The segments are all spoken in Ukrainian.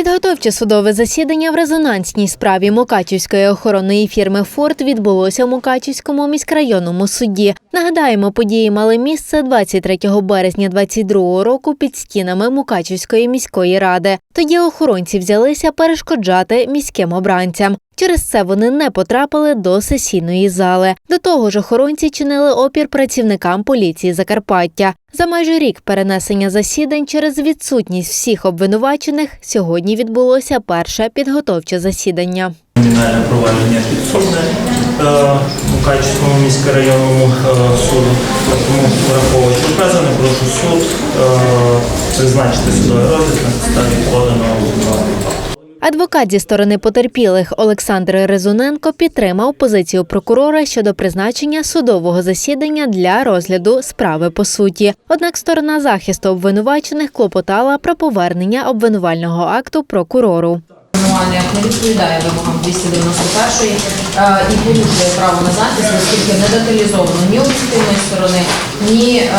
Підготовче судове засідання в резонансній справі Мукачівської охоронної фірми Форт відбулося в Мукачівському міськрайонному суді. Нагадаємо, події мали місце 23 березня 2022 року під стінами Мукачівської міської ради. Тоді охоронці взялися перешкоджати міським обранцям. Через це вони не потрапили до сесійної зали. До того ж, охоронці чинили опір працівникам поліції Закарпаття. За майже рік перенесення засідань через відсутність всіх обвинувачених сьогодні відбулося перше підготовче засідання. Кримінальне провадження підсудне е, Мукачівському міськрайонному е, суду. Тому враховуючи вказане, прошу суд е, призначити судовий розгляд на підставі поданого обвинувачення. Адвокат зі сторони потерпілих Олександр Резуненко підтримав позицію прокурора щодо призначення судового засідання для розгляду справи по суті. Однак сторона захисту обвинувачених клопотала про повернення обвинувального акту прокурору. Не відповідає вимогам 291 е, і порушує право на захист, оскільки не деталізовано ні об'єктивної сторони, ні е,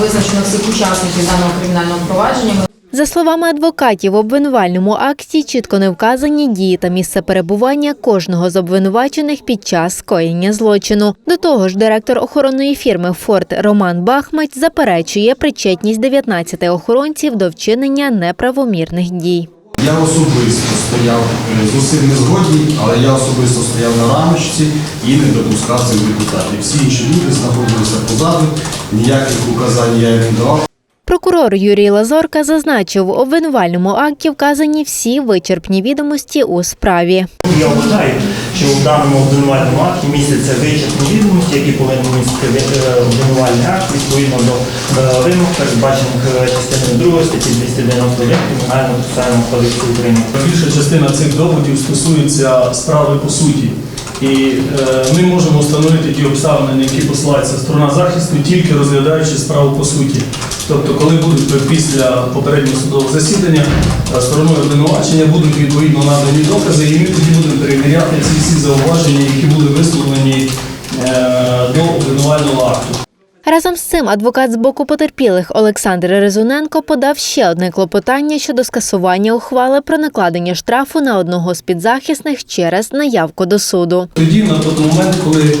визначено всіх учасників даного кримінального провадження. За словами адвокатів, в обвинувальному акті чітко не вказані дії та місце перебування кожного з обвинувачених під час скоєння злочину. До того ж, директор охоронної фірми Форт Роман Бахмець заперечує причетність 19 охоронців до вчинення неправомірних дій. Я особисто стояв е, з усім не згодні, але я особисто стояв на рамочці і не допускав цих депутатів. Всі інші люди знаходилися позаду, ніяких указань я не давав. Прокурор Юрій Лазорка зазначив, в обвинувальному акті вказані всі вичерпні відомості у справі. Я вважаю, що в даному обвинувальному акті містяться вичерпні відомості, які повинні містити е, обвинувальний акт відповідно до е, вимог, передбачених е, частиною 2 статті 291 Кримінального процесуального кодексу України. Більша частина цих доводів стосується справи по суті. І ми можемо встановити ті обставини, на які посилається сторона захисту, тільки розглядаючи справу по суті. Тобто, коли будуть після попереднього судового засідання е, стороною обвинувачення будуть відповідно надані докази, і ми тоді будемо перевіряти ці всі зауваження, які були висловлені е, до обвинувального акту. Разом з цим адвокат з боку потерпілих Олександр Резуненко подав ще одне клопотання щодо скасування ухвали про накладення штрафу на одного з підзахисних через наявку до суду. Тоді, на той момент, коли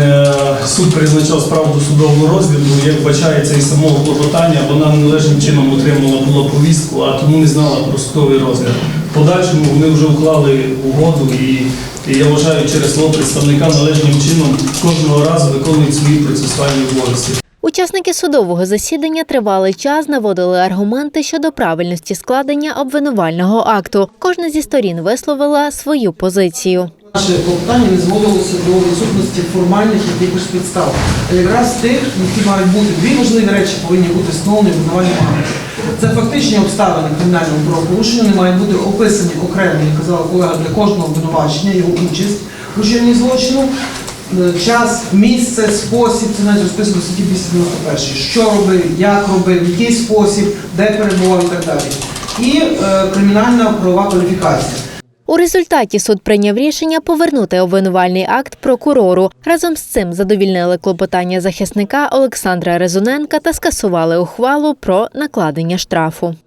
е, суд призначав справу до судового розгляду, як вбачається із самого клопотання, вона належним чином отримала була повістку, а тому не знала про судовий розгляд. Подальшому вони вже уклали угоду і, і я вважаю, через свого представника належним чином кожного разу виконують свої процесуальні обов'язки. Учасники судового засідання тривалий час наводили аргументи щодо правильності складення обвинувального акту. Кожна зі сторін висловила свою позицію. Наше клопотання не зводилося до відсутності формальних якихось підстав, а якраз тих, які мають бути дві важливі речі, повинні бути встановлені в обвинувальному акті. Це фактичні обставини кримінального правопорушення, вони мають бути описані окремо, як казала колега, для кожного обвинувачення, його участь у вчиненні злочину. Е, Час, місце, спосіб, це навіть розписано в статті 291. Що робив, як робив, в який спосіб, де перебував і так далі. І е, кримінальна правова кваліфікація. У результаті суд прийняв рішення повернути обвинувальний акт прокурору. Разом з цим задовільнили клопотання захисника Олександра Резуненка та скасували ухвалу про накладення штрафу.